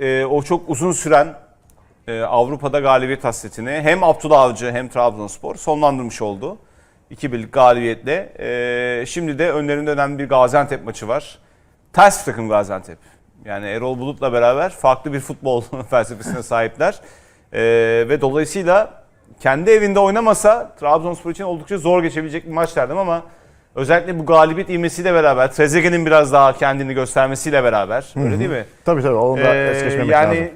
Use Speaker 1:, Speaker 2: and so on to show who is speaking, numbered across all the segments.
Speaker 1: e, o çok uzun süren e, Avrupa'da galibiyet hasretini hem Abdullah Avcı hem Trabzonspor sonlandırmış oldu. 2-1'lik galibiyetle. E, şimdi de önlerinde önemli bir Gaziantep maçı var. Ters bir takım Gaziantep. Yani Erol Bulut'la beraber farklı bir futbol felsefesine sahipler. E, ve dolayısıyla kendi evinde oynamasa Trabzonspor için oldukça zor geçebilecek bir maç derdim ama özellikle bu galibiyet ivmesiyle beraber Trezeguet'in biraz daha kendini göstermesiyle beraber öyle değil mi?
Speaker 2: Tabii tabii onu da
Speaker 1: Ee,
Speaker 2: es geçmemek
Speaker 1: yani
Speaker 2: lazım.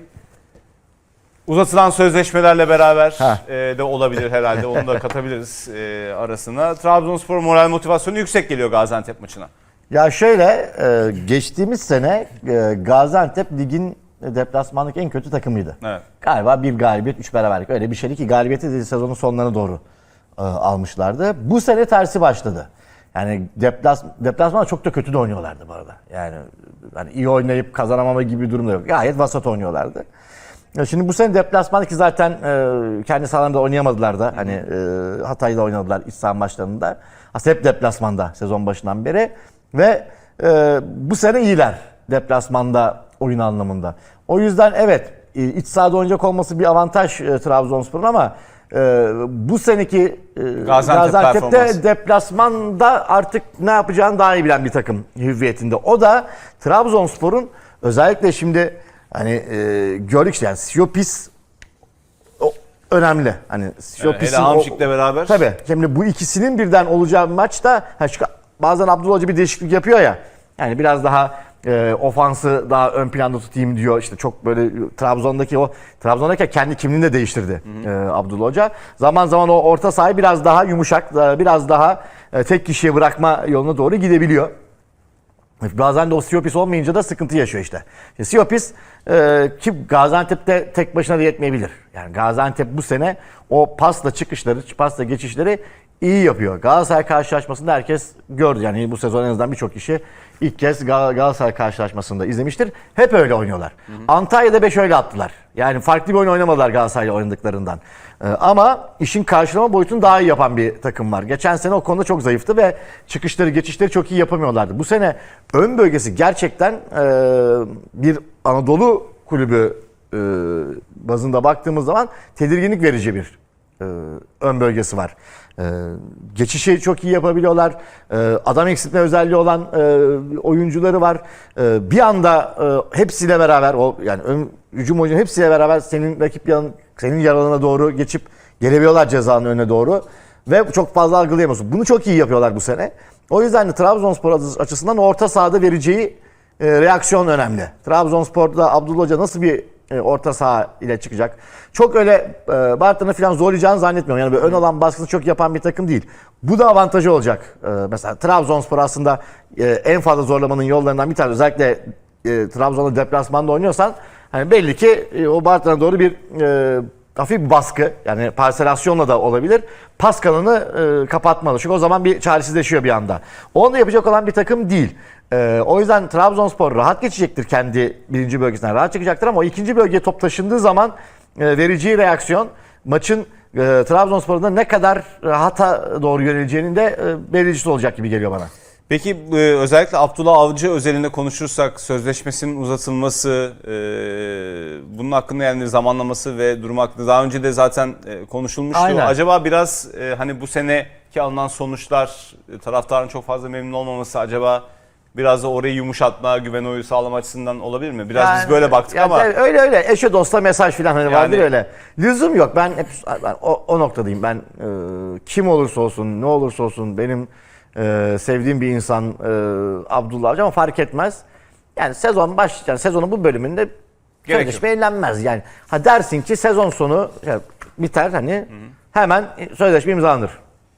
Speaker 1: uzatılan sözleşmelerle beraber
Speaker 2: Ha.
Speaker 1: e, de olabilir herhalde. Onu da katabiliriz e, arasına. Trabzonspor moral motivasyonu yüksek geliyor Gaziantep maçına.
Speaker 2: Ya şöyle e, geçtiğimiz sene e, Gaziantep ligin deplasmanlık en kötü takımıydı.
Speaker 1: Evet.
Speaker 2: Galiba bir galibiyet, üç beraberlik. Öyle bir şeydi ki galibiyeti de sezonun sonlarına doğru e, almışlardı. Bu sene tersi başladı. Yani deplas, deplasmanda çok da kötü de oynuyorlardı bu arada. Yani hani iyi oynayıp kazanamama gibi bir durum da yok. Gayet vasat oynuyorlardı. Şimdi bu sene deplasmanda ki zaten e, kendi sahalarında oynayamadılar da. Hani e, Hatay'da oynadılar iç saha maçlarında. Aslında hep deplasmanda sezon başından beri. Ve e, bu sene iyiler deplasmanda oyun anlamında. O yüzden evet iç sahada oynayacak olması bir avantaj e, Trabzonspor'un ama e, bu seneki e,
Speaker 1: Gaziantep
Speaker 2: Gaziantep'te
Speaker 1: performansı.
Speaker 2: deplasmanda artık ne yapacağını daha iyi bilen bir takım hüviyetinde. O da Trabzonspor'un özellikle şimdi hani e, gördük yani Siopis o, önemli. Hani
Speaker 1: Hele
Speaker 2: Siopis'in
Speaker 1: Hamşik'le beraber.
Speaker 2: Tabii. Şimdi bu ikisinin birden olacağı maçta ha şu, bazen Abdullah Hoca bir değişiklik yapıyor ya. Yani biraz daha e, ofansı daha ön planda tutayım diyor. İşte çok böyle Trabzon'daki o Trabzon'daki kendi kimliğini de değiştirdi e, Abdullah Hoca. Zaman zaman o orta sahayı biraz daha yumuşak, e, biraz daha e, tek kişiye bırakma yoluna doğru gidebiliyor. Bazen de o Siopis olmayınca da sıkıntı yaşıyor işte. İşte Siopis e, ki Gaziantep'te tek başına da yetmeyebilir. Yani Gaziantep bu sene o pasla çıkışları, pasla geçişleri iyi yapıyor. Galatasaray karşılaşmasında herkes gördü. Yani bu sezon en azından birçok kişi ilk kez Gal- Galatasaray karşılaşmasında izlemiştir. Hep öyle oynuyorlar. Antalya'da 5 öyle attılar. Yani farklı bir oyun oynamadılar Galatasaray'la oynadıklarından. Ee, ama işin karşılama boyutunu daha iyi yapan bir takım var. Geçen sene o konuda çok zayıftı ve çıkışları, geçişleri çok iyi yapamıyorlardı. Bu sene ön bölgesi gerçekten e, bir Anadolu kulübü e, bazında baktığımız zaman tedirginlik verici bir e, ön bölgesi var. E, geçişi çok iyi yapabiliyorlar. E, adam eksiltme özelliği olan oyuncuları var. Bir anda e, hepsiyle beraber o yani ön, hücum oyuncu hepsiyle beraber senin rakip yan, senin yaralana doğru geçip gelebiliyorlar cezanın önüne doğru ve çok fazla algılayamıyorsun. Bunu çok iyi yapıyorlar bu sene. O yüzden de Trabzonspor açısından orta sahada vereceği reaksiyon önemli. Trabzonspor'da Abdullah Hoca nasıl bir e, orta saha ile çıkacak? Çok öyle e, Bartın'ı falan zorlayacağını zannetmiyorum. Yani böyle ön alan baskısını çok yapan bir takım değil. Bu da avantajı olacak. E, mesela Trabzonspor aslında e, en fazla zorlamanın yollarından bir tanesi. Özellikle e, Trabzon'da deplasmanda oynuyorsan hani belli ki e, o Bartın'a doğru bir e, hafif bir baskı yani parselasyonla da olabilir. Pas kanını e, kapatmalı. Çünkü o zaman bir çaresizleşiyor bir anda. Onu da yapacak olan bir takım değil. E, o yüzden Trabzonspor rahat geçecektir kendi birinci bölgesinden. Rahat çıkacaktır ama o ikinci bölgeye top taşındığı zaman e, vereceği reaksiyon maçın e, Trabzonspor'un ne kadar rahata doğru yöneleceğinin de e, belirleyicisi olacak gibi geliyor bana.
Speaker 1: Peki e, özellikle Abdullah Avcı özelinde konuşursak sözleşmesinin uzatılması, e, bunun hakkında yani zamanlaması ve durum hakkında daha önce de zaten e, konuşulmuştu.
Speaker 2: Aynen.
Speaker 1: Acaba biraz hani bu seneki alınan sonuçlar, taraftarın çok fazla memnun olmaması acaba biraz da orayı yumuşatma, güven oyu sağlama açısından olabilir mi? Biraz biz böyle baktık
Speaker 2: Yani
Speaker 1: ama
Speaker 2: öyle öyle eşe dosta mesaj falan hani vardır
Speaker 1: Yani-
Speaker 2: öyle. Lüzum yok. Ben hep ben o, o noktadayım. Ben e, kim olursa olsun, ne olursa olsun benim e, sevdiğim bir insan e, Abdullah Avcı ama fark etmez. Yani sezon baş yani sezonun bu bölümünde
Speaker 1: Gerek
Speaker 2: sözleşme yenilenmez. Yani ha dersin ki sezon sonu biter hani hemen sözleşme imzalanır.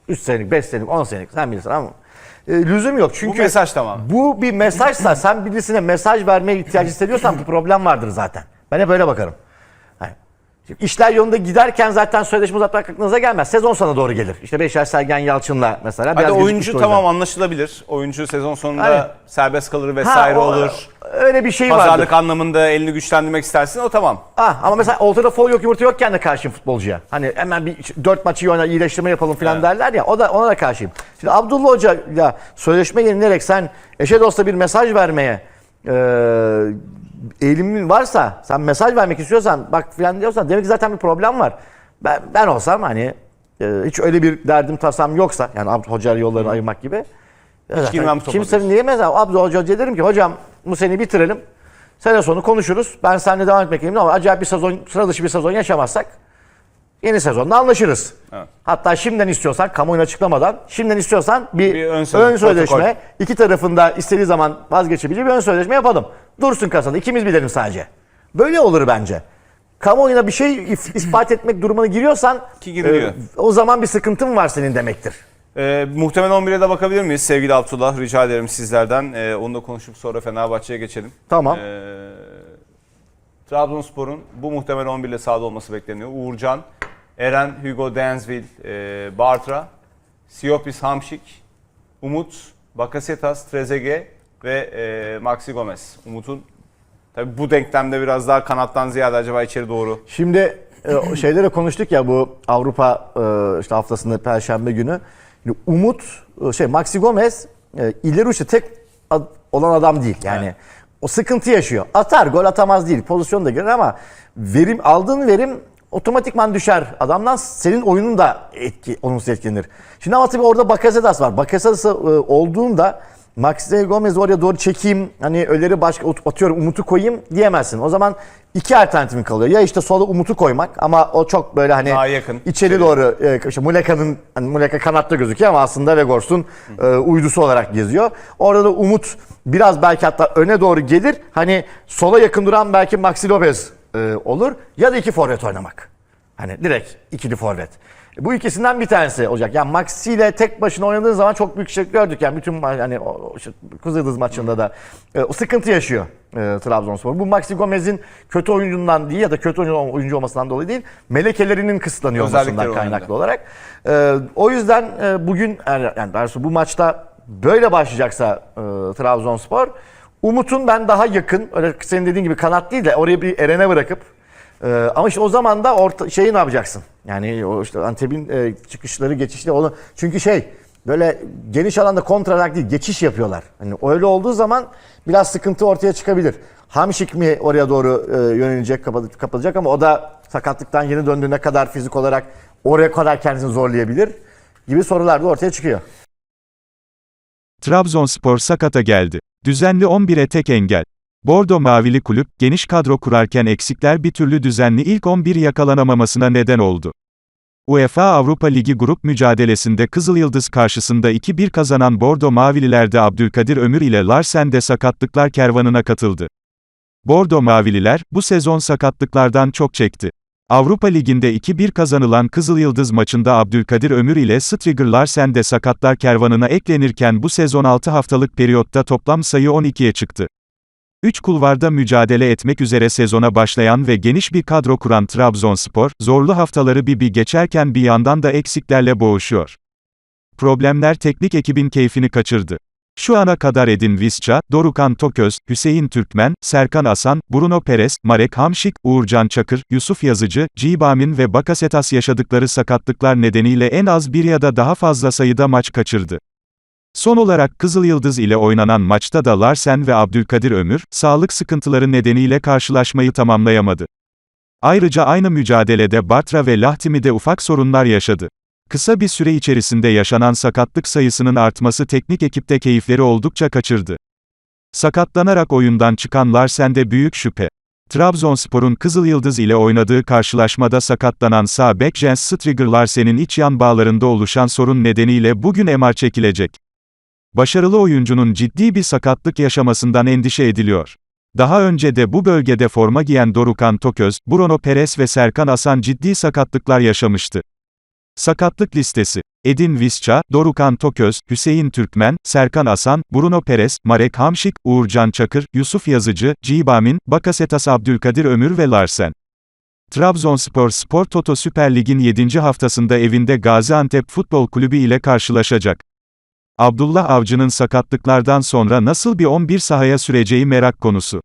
Speaker 2: 3 senelik, 5 senelik, 10 senelik sen bilirsin ama e, lüzum yok. Çünkü
Speaker 1: mesaj tamam.
Speaker 2: Bu bir mesajsa sen birisine mesaj vermeye ihtiyacı hissediyorsan bir problem vardır zaten. Ben hep öyle bakarım. Hani, şimdi işler yolunda giderken zaten sözleşme uzatmak aklınıza gelmez. Sezon sana doğru gelir. İşte Beşiktaş Sergen Yalçın'la mesela.
Speaker 1: hadi oyuncu tamam anlaşılabilir. Oyuncu sezon sonunda
Speaker 2: Aynen.
Speaker 1: serbest kalır vesaire
Speaker 2: o-
Speaker 1: olur.
Speaker 2: Öyle bir şey vardır.
Speaker 1: Pazarlık anlamında elini güçlendirmek istersin o tamam.
Speaker 2: Ah, ama mesela ortada fol yok yumurta yokken de karşıyım futbolcuya. Hani hemen bir dört maçı iyi oyna iyileştirme yapalım falan derler ya o da ona da karşıyım. Şimdi Abdullah Hoca ile sözleşme yenilerek sen eşe dosta bir mesaj vermeye e, eğilimin varsa, sen mesaj vermek istiyorsan, bak filan diyorsan demek ki zaten bir problem var. Ben, ben olsam hani e, hiç öyle bir derdim tasam yoksa, yani Abdü Hoca yollarını ayırmak gibi. Hiç
Speaker 1: girmem diyorsun.
Speaker 2: niye mesela Abdü Hoca derim ki hocam bu seni bitirelim. Sene sonu konuşuruz. Ben seninle devam etmek iyiyim ama acayip bir sezon, sıra dışı bir sezon yaşamazsak yeni sezonda anlaşırız.
Speaker 1: Evet.
Speaker 2: Hatta şimdiden istiyorsan, kamuoyuna açıklamadan, şimdiden istiyorsan bir,
Speaker 1: Bir ön
Speaker 2: ön,
Speaker 1: sözleşme,
Speaker 2: sözleşme,
Speaker 1: protokol.
Speaker 2: iki tarafında istediği zaman vazgeçebileceği bir ön sözleşme yapalım. Dursun kasada, ikimiz bilelim sadece. Böyle olur bence. Kamuoyuna bir şey ispat etmek durumuna giriyorsan
Speaker 1: Ki giriliyor.
Speaker 2: e, o zaman bir sıkıntın var senin demektir.
Speaker 1: Ee, muhtemel 11'e de bakabilir miyiz sevgili Abdullah? Rica ederim sizlerden. Ee, onu da konuşup sonra Fenerbahçe'ye geçelim.
Speaker 2: Tamam.
Speaker 1: Ee, Trabzonspor'un bu muhtemel 11 ile sahada olması bekleniyor. Uğurcan, Eren, Hugo Densville, e, Bartra, Siopis Hamşik, Umut, Bakasetas, Trezeguet ve e, Maxi Gomez. Umut'un tabi bu denklemde biraz daha kanattan ziyade acaba içeri doğru
Speaker 2: Şimdi e, o şeyleri konuştuk ya bu Avrupa e, işte haftasında Perşembe günü. Şimdi Umut, e, şey Maxi Gomez e, ileri uçta tek ad- olan adam değil. Yani
Speaker 1: Evet.
Speaker 2: o sıkıntı yaşıyor. Atar, gol atamaz değil. Pozisyon da girer ama verim aldığın verim otomatikman düşer. Adamdan senin oyunun da etki, olumsuz etkilenir. Şimdi ama tabii orada Bakasetas var. Bakasetas e, olduğunda Maxi Gomez oraya doğru çekeyim hani öleri başka at- atıyorum Umut'u koyayım diyemezsin. O zaman iki alternatifin kalıyor. Ya işte sola Umut'u koymak ama o çok böyle hani
Speaker 1: Daha yakın.
Speaker 2: içeri
Speaker 1: İçeri.
Speaker 2: doğru e, işte Muleka'nın hani Muleka kanatta gözüküyor ama aslında Vegors'un e, uydusu olarak geziyor. Orada da Umut biraz belki hatta öne doğru gelir. Hani sola yakın duran belki Maxi Lopez e, olur ya da iki forvet oynamak. Hani direkt ikili forvet. Bu ikisinden bir tanesi olacak. Yani Maxi ile tek başına oynadığın zaman çok büyük şey gördük. Yani bütün hani o, işte Kızıldız maçında da e, o sıkıntı yaşıyor e, Trabzonspor. Bu Maxi Gomez'in kötü oyuncundan değil ya da kötü oyuncu, oyuncu olmasından dolayı değil. Melekelerinin kısıtlanıyor olmasından kaynaklı olarak. E, o yüzden e, bugün yani yani bu maçta böyle başlayacaksa e, Trabzonspor Umut'un ben daha yakın öyle senin dediğin gibi kanat değil de oraya bir Eren'e bırakıp ee, ama işte o zaman da orta şeyi ne yapacaksın? Yani o işte Antep'in e, çıkışları, geçişleri onu çünkü şey böyle geniş alanda kontratak değil, geçiş yapıyorlar. Hani öyle olduğu zaman biraz sıkıntı ortaya çıkabilir. Hamşik mi oraya doğru e, yönelecek, kapat- kapatacak ama o da sakatlıktan yeni döndüğüne kadar fizik olarak oraya kadar kendisini zorlayabilir gibi sorular da ortaya çıkıyor.
Speaker 3: Trabzonspor sakata geldi. Düzenli 11'e tek engel. Bordo Mavili kulüp, geniş kadro kurarken eksikler bir türlü düzenli ilk 11 yakalanamamasına neden oldu. UEFA Avrupa Ligi grup mücadelesinde Kızıl Yıldız karşısında 2-1 kazanan Bordo Mavililer de Abdülkadir Ömür ile Larsen de sakatlıklar kervanına katıldı. Bordo Mavililer, bu sezon sakatlıklardan çok çekti. Avrupa Ligi'nde 2-1 kazanılan Kızıl Yıldız maçında Abdülkadir Ömür ile Striger Larsen de sakatlar kervanına eklenirken bu sezon 6 haftalık periyotta toplam sayı 12'ye çıktı. 3 kulvarda mücadele etmek üzere sezona başlayan ve geniş bir kadro kuran Trabzonspor, zorlu haftaları bir bir geçerken bir yandan da eksiklerle boğuşuyor. Problemler teknik ekibin keyfini kaçırdı. Şu ana kadar Edin Visca, Dorukan Toköz, Hüseyin Türkmen, Serkan Asan, Bruno Perez, Marek Hamşik, Uğurcan Çakır, Yusuf Yazıcı, Cibamin ve Bakasetas yaşadıkları sakatlıklar nedeniyle en az bir ya da daha fazla sayıda maç kaçırdı. Son olarak Kızıl Yıldız ile oynanan maçta da Larsen ve Abdülkadir Ömür, sağlık sıkıntıları nedeniyle karşılaşmayı tamamlayamadı. Ayrıca aynı mücadelede Bartra ve Lahtimi de ufak sorunlar yaşadı. Kısa bir süre içerisinde yaşanan sakatlık sayısının artması teknik ekipte keyifleri oldukça kaçırdı. Sakatlanarak oyundan çıkan Larsen de büyük şüphe. Trabzonspor'un Kızıl Yıldız ile oynadığı karşılaşmada sakatlanan sağ bek Jens Striger Larsen'in iç yan bağlarında oluşan sorun nedeniyle bugün MR çekilecek. Başarılı oyuncunun ciddi bir sakatlık yaşamasından endişe ediliyor. Daha önce de bu bölgede forma giyen Dorukan Toköz, Bruno Perez ve Serkan Asan ciddi sakatlıklar yaşamıştı. Sakatlık listesi. Edin Visca, Dorukan Toköz, Hüseyin Türkmen, Serkan Asan, Bruno Perez, Marek Hamşik, Uğurcan Çakır, Yusuf Yazıcı, Cibamin, Bakasetas Abdülkadir Ömür ve Larsen. Trabzonspor Spor Toto Süper Lig'in 7. haftasında evinde Gaziantep Futbol Kulübü ile karşılaşacak. Abdullah Avcı'nın sakatlıklardan sonra nasıl bir 11 sahaya süreceği merak konusu.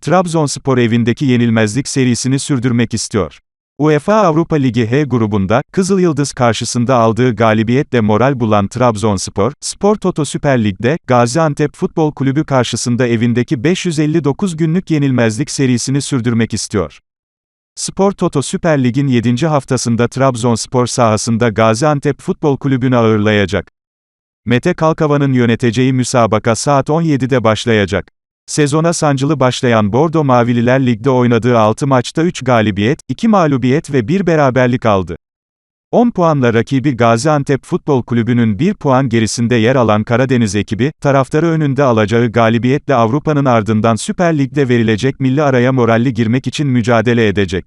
Speaker 3: Trabzonspor evindeki yenilmezlik serisini sürdürmek istiyor. UEFA Avrupa Ligi H grubunda, Kızıl Yıldız karşısında aldığı galibiyetle moral bulan Trabzonspor, Spor Toto Süper Lig'de, Gaziantep Futbol Kulübü karşısında evindeki 559 günlük yenilmezlik serisini sürdürmek istiyor. Spor Toto Süper Lig'in 7. haftasında Trabzonspor sahasında Gaziantep Futbol Kulübü'nü ağırlayacak. Mete Kalkavan'ın yöneteceği müsabaka saat 17'de başlayacak. Sezona sancılı başlayan Bordo Mavililer ligde oynadığı 6 maçta 3 galibiyet, 2 mağlubiyet ve 1 beraberlik aldı. 10 puanla rakibi Gaziantep Futbol Kulübü'nün 1 puan gerisinde yer alan Karadeniz ekibi, taraftarı önünde alacağı galibiyetle Avrupa'nın ardından Süper Lig'de verilecek milli araya moralli girmek için mücadele edecek.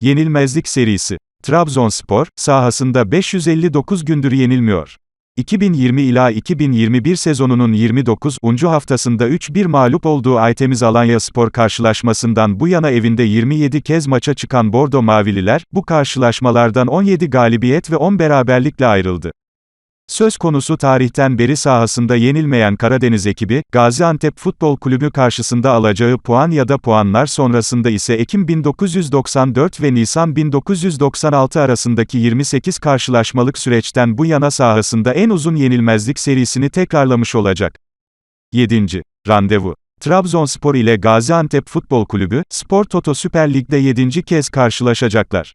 Speaker 3: Yenilmezlik serisi. Trabzonspor, sahasında 559 gündür yenilmiyor. 2020 ila 2021 sezonunun 29. haftasında 3-1 mağlup olduğu Aytemiz Alanya Spor karşılaşmasından bu yana evinde 27 kez maça çıkan Bordo Mavililer, bu karşılaşmalardan 17 galibiyet ve 10 beraberlikle ayrıldı. Söz konusu tarihten beri sahasında yenilmeyen Karadeniz ekibi, Gaziantep Futbol Kulübü karşısında alacağı puan ya da puanlar sonrasında ise Ekim 1994 ve Nisan 1996 arasındaki 28 karşılaşmalık süreçten bu yana sahasında en uzun yenilmezlik serisini tekrarlamış olacak. 7. Randevu Trabzonspor ile Gaziantep Futbol Kulübü, Spor Toto Süper Lig'de 7. kez karşılaşacaklar.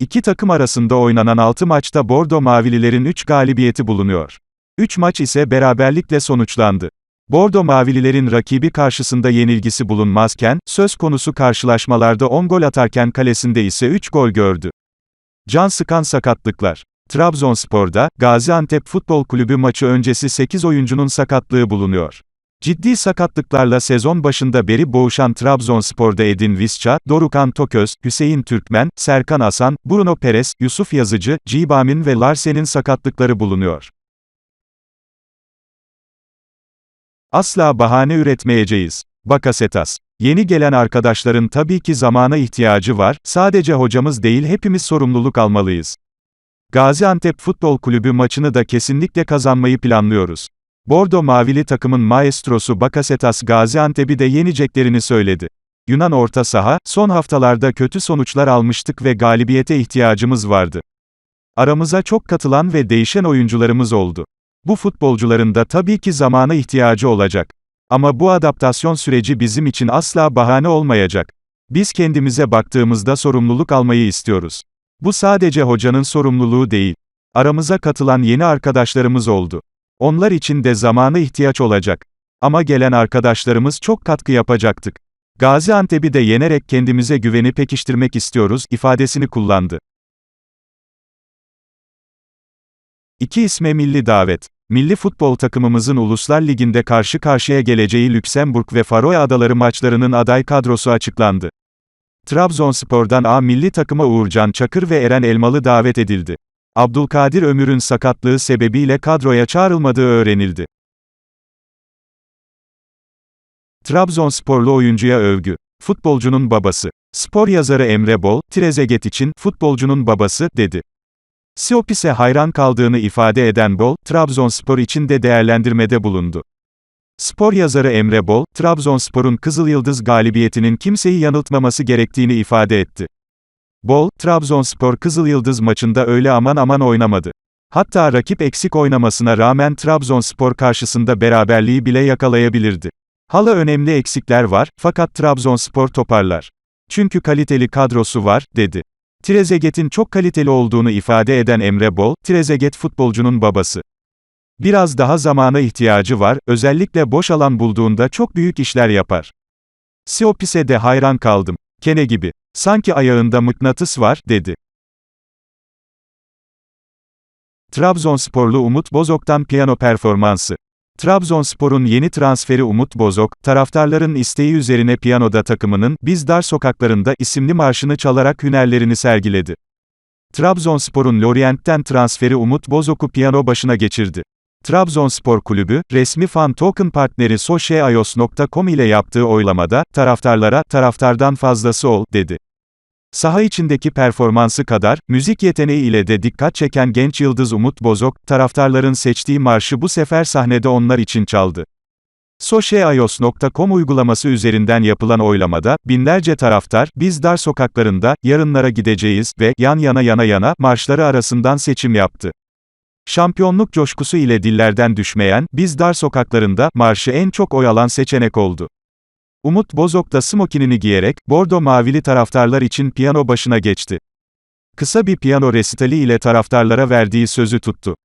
Speaker 3: İki takım arasında oynanan 6 maçta Bordo Mavililerin 3 galibiyeti bulunuyor. 3 maç ise beraberlikle sonuçlandı. Bordo Mavililerin rakibi karşısında yenilgisi bulunmazken, söz konusu karşılaşmalarda 10 gol atarken kalesinde ise 3 gol gördü. Can sıkan sakatlıklar. Trabzonspor'da, Gaziantep Futbol Kulübü maçı öncesi 8 oyuncunun sakatlığı bulunuyor. Ciddi sakatlıklarla sezon başında beri boğuşan Trabzonspor'da Edin Visca, Dorukan Toköz, Hüseyin Türkmen, Serkan Asan, Bruno Perez, Yusuf Yazıcı, Cibamin ve Larsen'in sakatlıkları bulunuyor. Asla bahane üretmeyeceğiz. Bakasetas. Yeni gelen arkadaşların tabii ki zamana ihtiyacı var, sadece hocamız değil hepimiz sorumluluk almalıyız. Gaziantep Futbol Kulübü maçını da kesinlikle kazanmayı planlıyoruz. Bordo Mavili takımın maestrosu Bakasetas Gaziantep'i de yeneceklerini söyledi. Yunan orta saha, son haftalarda kötü sonuçlar almıştık ve galibiyete ihtiyacımız vardı. Aramıza çok katılan ve değişen oyuncularımız oldu. Bu futbolcuların da tabii ki zamana ihtiyacı olacak. Ama bu adaptasyon süreci bizim için asla bahane olmayacak. Biz kendimize baktığımızda sorumluluk almayı istiyoruz. Bu sadece hocanın sorumluluğu değil. Aramıza katılan yeni arkadaşlarımız oldu. Onlar için de zamana ihtiyaç olacak. Ama gelen arkadaşlarımız çok katkı yapacaktık. Gaziantep'i de yenerek kendimize güveni pekiştirmek istiyoruz ifadesini kullandı. İki isme milli davet. Milli futbol takımımızın Uluslar Ligi'nde karşı karşıya geleceği Lüksemburg ve Faroe Adaları maçlarının aday kadrosu açıklandı. Trabzonspor'dan A milli takıma Uğurcan Çakır ve Eren Elmalı davet edildi. Abdülkadir Ömür'ün sakatlığı sebebiyle kadroya çağrılmadığı öğrenildi. Trabzonsporlu oyuncuya övgü. Futbolcunun babası. Spor yazarı Emre Bol, Trezeguet için, futbolcunun babası, dedi. Siopis'e hayran kaldığını ifade eden Bol, Trabzonspor için de değerlendirmede bulundu. Spor yazarı Emre Bol, Trabzonspor'un Kızıl Yıldız galibiyetinin kimseyi yanıltmaması gerektiğini ifade etti. Bol, Trabzonspor Kızıl Yıldız maçında öyle aman aman oynamadı. Hatta rakip eksik oynamasına rağmen Trabzonspor karşısında beraberliği bile yakalayabilirdi. Hala önemli eksikler var, fakat Trabzonspor toparlar. Çünkü kaliteli kadrosu var, dedi. Trezeguet'in çok kaliteli olduğunu ifade eden Emre Bol, Trezeguet futbolcunun babası. Biraz daha zamana ihtiyacı var, özellikle boş alan bulduğunda çok büyük işler yapar. Siopis'e de hayran kaldım. Kene gibi. Sanki ayağında mıknatıs var, dedi. Trabzonsporlu Umut Bozok'tan piyano performansı. Trabzonspor'un yeni transferi Umut Bozok, taraftarların isteği üzerine piyanoda takımının Biz Dar Sokaklarında isimli marşını çalarak hünerlerini sergiledi. Trabzonspor'un Lorient'ten transferi Umut Bozok'u piyano başına geçirdi. Trabzonspor Kulübü, resmi fan token partneri Sociayos.com ile yaptığı oylamada, taraftarlara, taraftardan fazlası ol, dedi. Saha içindeki performansı kadar, müzik yeteneği ile de dikkat çeken genç yıldız Umut Bozok, taraftarların seçtiği marşı bu sefer sahnede onlar için çaldı. Soşeayos.com uygulaması üzerinden yapılan oylamada, binlerce taraftar, biz dar sokaklarında, yarınlara gideceğiz ve yan yana yana yana marşları arasından seçim yaptı. Şampiyonluk coşkusu ile dillerden düşmeyen, biz dar sokaklarında, marşı en çok oy alan seçenek oldu. Umut Bozok da smokinini giyerek, bordo mavili taraftarlar için piyano başına geçti. Kısa bir piyano resitali ile taraftarlara verdiği sözü tuttu.